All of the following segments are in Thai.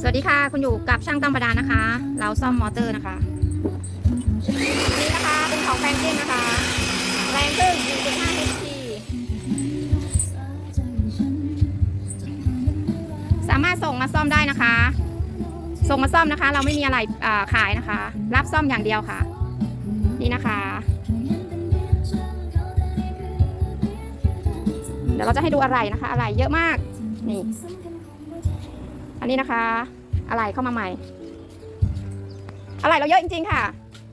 สวัสดีค่ะ คุณอยู่กับช่างตั้มประดานนะคะ เราซ่อมมอเตอร์นะคะนี่นะคะเป็นของแฟรงกิ้งนะคะ แรงขึ้น1.5 HP สามารถส่งมาซ่อมได้นะคะ ส่งมาซ่อมนะคะ เราไม่มีอะไรขายนะคะ รับซ่อมอย่างเดียวค่ะ นี่นะคะ เดี๋ยวเราจะให้ดูอะไรนะคะ อะไรเยอะมากนี่ อันนี้นะคะ อะไรเข้ามาใหม่ อะไรเราเยอะจริง ๆ ค่ะ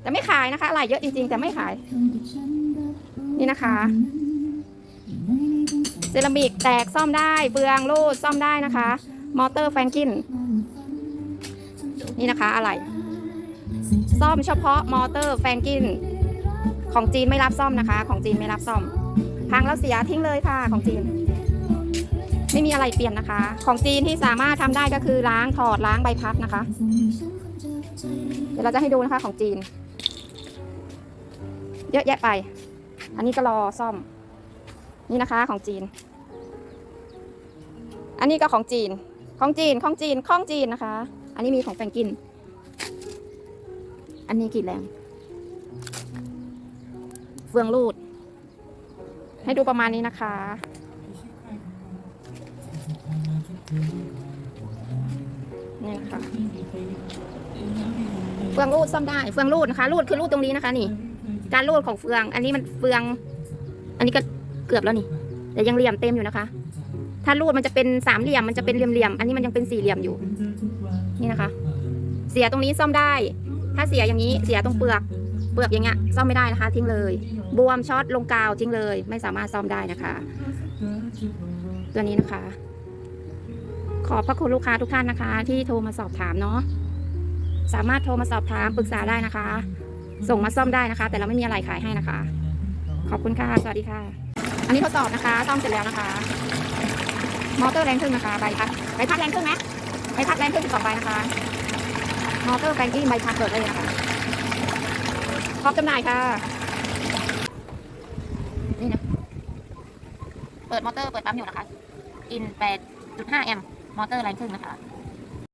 แต่ไม่ขายนะคะ อะไรเยอะจริง ๆ แต่ไม่ขาย นี่นะคะ เซรามิกแตกซ่อมได้ เบืองรูดซ่อมได้นะคะ มอเตอร์แฟรงกิน นี่นะคะอะไร ซ่อมเฉพาะมอเตอร์แฟรงกิน ของจีนไม่รับซ่อมนะคะ ของจีนไม่รับซ่อมพังแล้วเสียทิ้งเลยค่ะของจีน ไม่มีอะไรเปลี่ยนนะคะ ของจีนที่สามารถทำได้ก็คือล้างถอดล้างใบพัดนะคะ เดี๋ยวเราจะให้ดูนะคะของจีน เยอะแยะไป อันนี้ก็รอซ่อม นี่นะคะของจีน อันนี้ก็ของจีน ของจีน ของจีน ของจีนนะคะ อันนี้มีของแฟงกิน อันนี้กี่แรง เฟืองรูด ให้ดูประมาณนี้นะคะ นี่นะคะเฟืองรูดซ่อมได้ เฟืองรูดนะคะ รูดคือรูดตรงนี้นะคะ นี่ การรูดของเฟือง อันนี้มันเฟือง อันนี้ก็เกือบแล้วนี่ แต่ยังเหลี่ยมเต็มอยู่นะคะ ถ้ารูดมันจะเป็นสามเหลี่ยม มันจะเป็นเหลี่ยมๆ อันนี้มันยังเป็นสี่เหลี่ยมอยู่ นี่นะคะ เสียตรงนี้ซ่อมได้ ถ้าเสียอย่างนี้ เสียตรงเปลือก เปลือกอย่างเงี้ย ซ่อมไม่ได้นะคะ ทิ้งเลย บวมช็อตลงกาวทิ้งเลย ไม่สามารถซ่อมได้นะคะ ตัวนี้นะคะ ขอบพระคุณลูกค้าทุกท่านนะคะ ที่โทรมาสอบถามเนาะสามารถโทรมาสอบถามปรึกษาได้นะคะ ส่งมาซ่อมได้นะคะ แต่เราไม่มีอะไรขายให้นะคะ ขอบคุณค่ะ สวัสดีค่ะ อันนี้ทดสอบนะคะซ่อมเสร็จแล้วนะคะ มอเตอร์แรงขึ้นนะคะใบพัดใบพัดแรงขึ้นไหมใบพัดแรงขึ้นสองใบนะคะ มอเตอร์แฟรงกิ้งใบพัดเปิดเลยนะคะพร้อมจำหน่ายค่ะนี่นะเปิดมอเตอร์เปิดปั๊มอยู่นะคะอิน8.5แอมป์ มอเตอร์แรงขึ้นนะคะ